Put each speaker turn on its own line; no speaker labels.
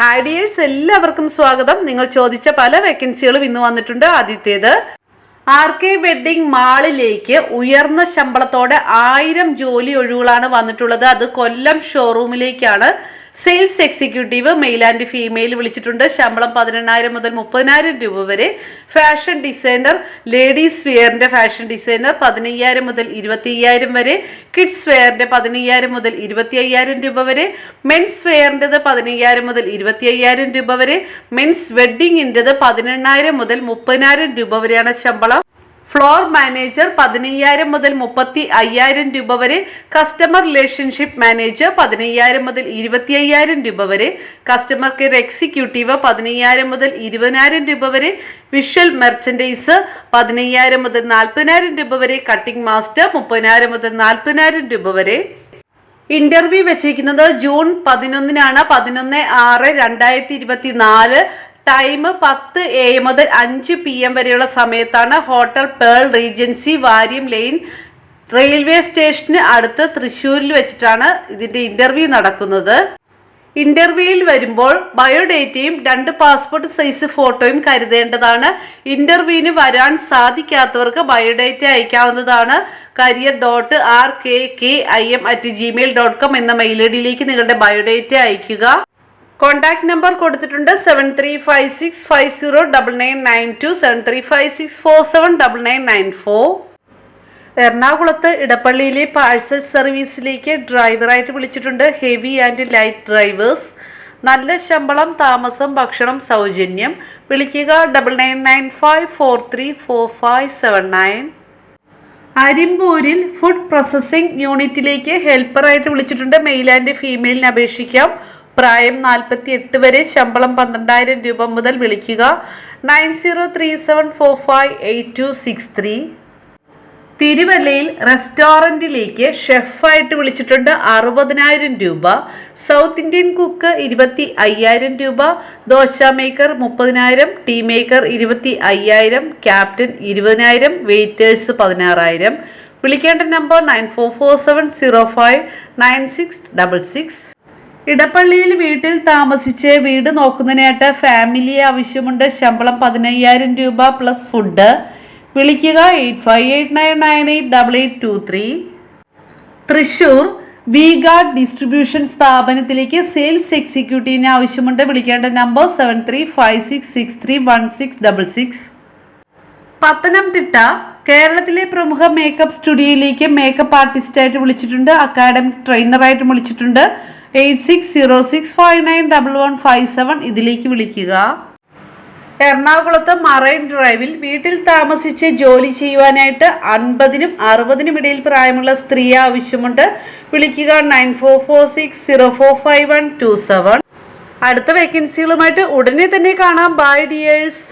Hi dears എല്ലാവർക്കും സ്വാഗതം. നിങ്ങൾ ചോദിച്ച പല വേക്കൻസികളും ഇന്ന് വന്നിട്ടുണ്ട്. ആദ്യത്തേത് ആർ കെ വെഡ്ഡിംഗ് മാളിലേക്ക് ഉയർന്ന ശമ്പളത്തോടെ ആയിരം ജോലി ഒഴിവുകളാണ് വന്നിട്ടുള്ളത്. അത് Kollam ഷോറൂമിലേക്കാണ്. Sales executive male and female വിളിച്ചിട്ടുണ്ട്. ശമ്പളം പതിനെണ്ണായിരം മുതൽ മുപ്പതിനായിരം രൂപ വരെ. ഫാഷൻ ഡിസൈനർ ലേഡീസ് വെയറിന്റെ ഫാഷൻ ഡിസൈനർ പതിനയ്യായിരം മുതൽ ഇരുപത്തി അയ്യായിരം വരെ. കിഡ്സ് വെയറിന്റെ പതിനയ്യായിരം മുതൽ ഇരുപത്തി അയ്യായിരം രൂപ വരെ. മെൻസ് വെയറിന്റെത് പതിനയ്യായിരം മുതൽ ഇരുപത്തി അയ്യായിരം രൂപ വരെ. മെൻസ് വെഡ്ഡിങ്ങിന്റെത് പതിനെണ്ണായിരം മുതൽ മുപ്പതിനായിരം രൂപ വരെയാണ് ശമ്പളം. ഫ്ലോർ മാനേജർ പതിനയ്യായിരം മുതൽ മുപ്പത്തി അയ്യായിരം രൂപ വരെ കസ്റ്റമർ റിലേഷൻഷിപ്പ് മാനേജർ പതിനയ്യായിരം മുതൽ ഇരുപത്തി അയ്യായിരം രൂപ വരെ കസ്റ്റമർ കെയർ എക്സിക്യൂട്ടീവ് പതിനയ്യായിരം മുതൽ ഇരുപതിനായിരം രൂപ വരെ വിഷ്വൽ മെർച്ചൻഡൈസ് പതിനയ്യായിരം മുതൽ നാൽപ്പതിനായിരം രൂപ വരെ കട്ടിംഗ് മാസ്റ്റർ മുപ്പതിനായിരം മുതൽ നാൽപ്പതിനായിരം രൂപ വരെ. ഇന്റർവ്യൂ വെച്ചിരിക്കുന്നത് ജൂൺ പതിനൊന്നിനാണ്. പതിനൊന്ന് ആറ് രണ്ടായിരത്തി ഇരുപത്തി നാല് ടൈം പത്ത് എ എം മുതൽ അഞ്ച് പി എം വരെയുള്ള സമയത്താണ് hotel pearl regency Warriam lane railway സ്റ്റേഷന് അടുത്ത് തൃശ്ശൂരിൽ വെച്ചിട്ടാണ് ഇതിന്റെ ഇന്റർവ്യൂ നടക്കുന്നത്. ഇന്റർവ്യൂയിൽ വരുമ്പോൾ ബയോഡേറ്റയും രണ്ട് പാസ്പോർട്ട് സൈസ് ഫോട്ടോയും കരുതേണ്ടതാണ്. ഇന്റർവ്യൂവിന് വരാൻ സാധിക്കാത്തവർക്ക് ബയോഡേറ്റ അയക്കാവുന്നതാണ്. Career dot R K K I M at gmail dot com എന്ന മെയിൽ ഐ ഡിയിലേക്ക് നിങ്ങളുടെ ബയോഡേറ്റ അയയ്ക്കുക. കോൺടാക്ട് നമ്പർ കൊടുത്തിട്ടുണ്ട് seven three five six five zero double nine nine two seven three five six four seven double nine nine four. എറണാകുളത്ത് ഇടപ്പള്ളിയിലെ parcel സർവീസിലേക്ക് ഡ്രൈവറായിട്ട് വിളിച്ചിട്ടുണ്ട് heavy and light drivers. നല്ല ശമ്പളം താമസം ഭക്ഷണം സൗജന്യം. വിളിക്കുക double nine nine five four three four five seven nine. അരിമ്പൂരിൽ food processing യൂണിറ്റിലേക്ക് ഹെൽപ്പറായിട്ട് വിളിച്ചിട്ടുണ്ട്. മെയിൽ ആൻഡ് ഫീമെയിലിന് അപേക്ഷിക്കാം. പ്രായം നാൽപ്പത്തി എട്ട് വരെ ശമ്പളം പന്ത്രണ്ടായിരം രൂപ മുതൽ വിളിക്കുക. Nine zero three seven four five eight two six three. തിരുവല്ലയിൽ റെസ്റ്റോറന്റിലേക്ക് ഷെഫായിട്ട് വിളിച്ചിട്ടുണ്ട് അറുപതിനായിരം രൂപ. സൗത്ത് ഇന്ത്യൻ കുക്ക് ഇരുപത്തി അയ്യായിരം രൂപ. ദോശ മേക്കർ മുപ്പതിനായിരം. ടീ മേക്കർ ഇരുപത്തി അയ്യായിരം. ക്യാപ്റ്റൻ ഇരുപതിനായിരം. വെയിറ്റേഴ്സ് പതിനാറായിരം. വിളിക്കേണ്ട number nine four four seven zero five nine six double six. ഇടപ്പള്ളിയിൽ വീട്ടിൽ താമസിച്ച് വീട് നോക്കുന്നതിനായിട്ട് ഫാമിലി ആവശ്യമുണ്ട്. ശമ്പളം പതിനയ്യായിരം രൂപ പ്ലസ് ഫുഡ് വിളിക്കുക eight five eight nine nine eight double eight two three Thrissur V guard distribution സ്ഥാപനത്തിലേക്ക് സെയിൽസ് എക്സിക്യൂട്ടീവിന് ആവശ്യമുണ്ട്. വിളിക്കേണ്ട number seven three five six six three one six double six Pathanamthitta കേരളത്തിലെ പ്രമുഖ മേക്കപ്പ് സ്റ്റുഡിയോയിലേക്ക് മേക്കപ്പ് ആർട്ടിസ്റ്റായിട്ട് വിളിച്ചിട്ടുണ്ട്. Academic ട്രെയിനറായിട്ട് വിളിച്ചിട്ടുണ്ട്. Eight six zero six five nine double one five seven ഇതിലേക്ക് വിളിക്കുക. എറണാകുളത്ത് മറൈൻ ഡ്രൈവിൽ വീട്ടിൽ താമസിച്ച് ജോലി ചെയ്യുവാനായിട്ട് അൻപതിനും അറുപതിനും ഇടയിൽ പ്രായമുള്ള സ്ത്രീ ആവശ്യമുണ്ട്. വിളിക്കുക nine four four six zero four five one two seven. അടുത്ത വേക്കൻസികളുമായിട്ട് ഉടനെ തന്നെ കാണാം. Bye dears.